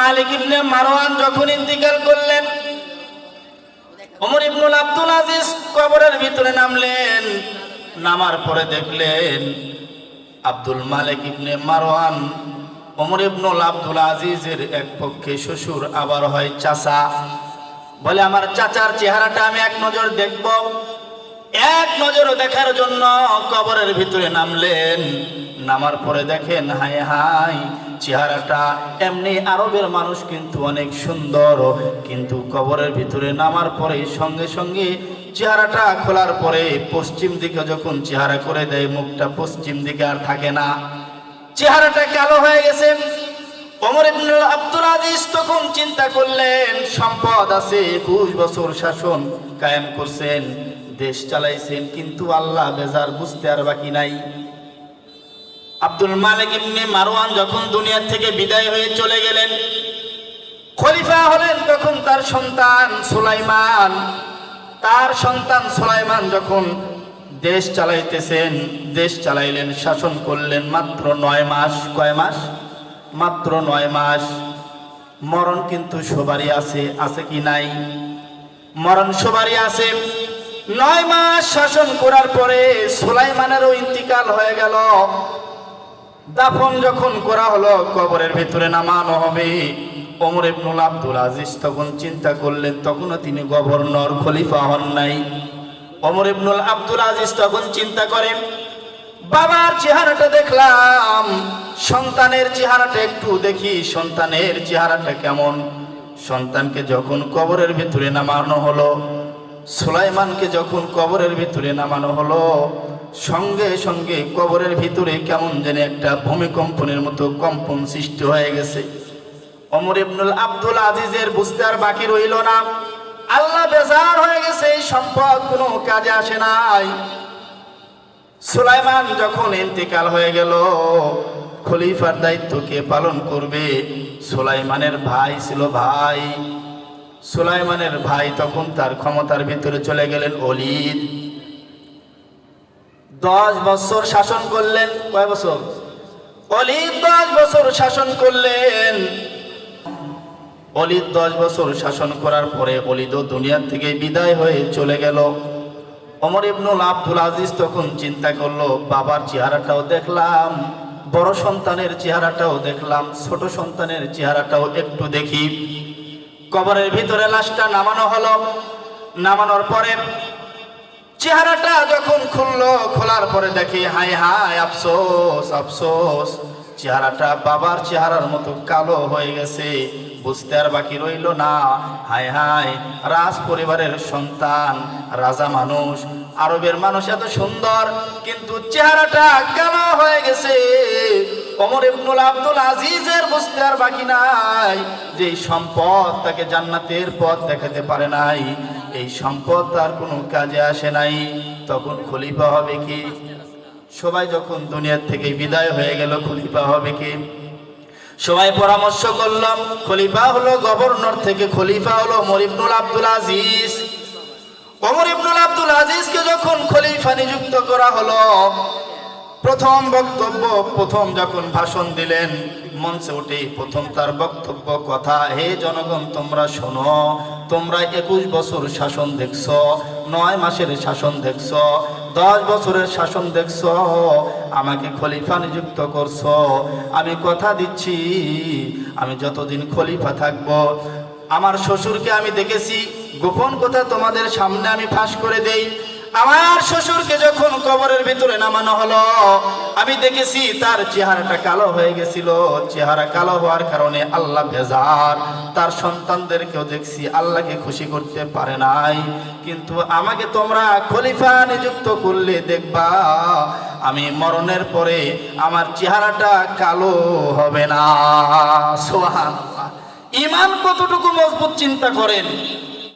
মালিক ইবনে মারওয়ান যখন ইন্তিকাল করলেন, ওমর ইবনুল আব্দুল আজিজ কবরের ভিতরে নামলেন, নামার পরে দেখলেন আব্দুল মালিক ইবনে মারওয়ান, ওমর ইবনুল আব্দুল আজিজের এক পক্ষে শ্বশুর, আবার হয় চাচা। বলে, আমার চাচার চেহারাটা আমি এক নজর দেখব। এক নজর দেখার জন্য কবরের ভিতরে নামলেন। নামার পরে দেখেন, হায় হাই চেহারাটা এমনি আরবের মানুষ কিন্তু অনেক সুন্দর। কিন্তু কবরের ভিতরে নামার পরে সঙ্গে সঙ্গে চেহারাটা খোলার পরে পশ্চিম দিকে যখন চেহারা করে দেয়, মুখটা পশ্চিম দিকে আর থাকে না। চেহারাটা কালো হয়ে গেছে। আব্দুল তখন চিন্তা করলেন, সম্পদ আছে, একুশ বছর শাসন কায়েম করছেন। দেশ চালাইছেন, কিন্তু আল্লাহ বেজার বুঝতে আর বাকি নাই। আব্দুল মালিক ইবনে মারওয়ান যখন দুনিয়া থেকে বিদায় হয়ে চলে গেলেন, খলিফা হলেন তখন তার সন্তান সুলাইমান। তার সন্তান সুলাইমান যখন দেশ চালাইতেছেন, দেশ চালাইলেন, শাসন করলেন মাত্র নয় মাস। কয় মাস? মাত্র নয় মাস। মরণ কিন্তু সবারই আছে আছে কি নাই? মরণ সবারই আছে। নয় মাস শাসন করার পরে সুলাইমানেরও ইন্তিকাল হয়ে গেল। দাফন যখন করা হলো, কবরের ভিতরে নামানো হবে। ওমর ইবনুল আব্দুল আজিজ তখন চিন্তা করলেন, তখনও তিনি গভর্নর, খলিফা হন নাই। ওমর ইবনুল আব্দুল আজিজ তখন চিন্তা করেন, বাবার চেহারাটা দেখলাম, সন্তানের চেহারাটা একটু দেখি, সন্তানের চেহারাটা কেমন? সন্তানকে যখন কবরের ভিতরে নামানো হলো সুলাইমানকে যখন কবরের ভিতরে নামানো হলো, সঙ্গে সঙ্গে কবরের ভিতরে কেমন যেন একটা ভূমিকম্পনের মতো কম্পন সৃষ্টি হয়ে গেছে। অমর ইবনুল আব্দুল আজিজের বুঝতে আর বাকি রইল না। আল্লাহ বেজার হয়ে গেছে, এই সম্পদ কোনো কাজে আসে নাই। সুলাইমান যখন ইন্তেকাল হয়ে গেল, খলিফার দায়িত্ব কে পালন করবে? সুলাইমানের ভাই ছিল ভাই। সুলাইমানের ভাই তখন তার ক্ষমতার ভিতরে চলে গেলেন অলিদ দশ বছর শাসন করলেন, কয় বছর? অলিদ দশ বছর শাসন করলেন। অলিদ দশ বছর শাসন করার পরে অলিদও দুনিয়ার থেকে বিদায় হয়ে চলে গেল। অমর ইবনুল আব্দুল আজিজ তখন চিন্তা করল, বাবার চেহারাটাও দেখলাম, বড় সন্তানের চেহারাটাও দেখলাম, ছোট সন্তানের চেহারাটাও একটু দেখি। কবরের ভিতরে লাশটা নামানো হলো। নামানোর পরে চেহারাটা যখন খুললো, খোলার পরে দেখি হাই হাই আফসোস আফসোস। চেহারাটা বাবার চেহারার মতো কালো হয়ে গেছে, বুঝতে আর বাকি রইল না। হাই হাই রাজ পরিবারের সন্তান, রাজা মানুষ, আরবের মানুষ এত সুন্দর, কিন্তু চেহারাটা কালো হয়ে গেছে। অমর ইবনুল আব্দুল আজিজের বুঝতে আর বাকি নাই। যে সম্পদ তাকে জান্নাতের পথ দেখাতে পারে নাই, এই সম্পদ তার কোনো কাজে আসে নাই। তখন খলিফা হবে কি? সবাই যখন দুনিয়ার থেকে বিদায় হয়ে গেল, খলিফা হবে কি? সবাই পরামর্শ করলাম খলিফা হলো গভর্নর থেকে খলিফা হলো মরিবনুল আব্দুল আজিজ। ওমর ইবনুল আব্দুল আজিজকে যখন খলিফা নিযুক্ত করা হলো প্রথম বক্তব্য, প্রথম যখন ভাষণ দিলেন, মঞ্চে উঠে প্রথম তার বক্তব্য কথা, হে জনগণ, তোমরা শোনো, তোমরা একুশ বছর শাসন দেখছ, নয় মাসের শাসন দেখছ, দশ বছরের শাসন দেখছ, আমাকে খলিফা নিযুক্ত করছ, আমি কথা দিচ্ছি, আমি যতদিন খলিফা থাকব, আমার শ্বশুরকে আমি দেখেছি, গোপন কথা তোমাদের সামনে আমি ফাঁস করে দেই আমার শ্বশুরকে যখন কবরের ভিতরে নামানো হলো, আমি দেখেছি তার চেহারাটা কালো হয়ে গেছিল। চেহারা কালো হওয়ার কারণে আল্লাহ ভেজার। তার সন্তানদেরকেও দেখছি আল্লাহকে খুশি করতে পারে নাই। কিন্তু আমাকে তোমরা খলিফা নিযুক্ত করলে দেখবা, আমি মরণের পরে আমার চেহারাটা কালো হবে না। সোহান ইমান কতটুকু মজবুত চিন্তা করেন?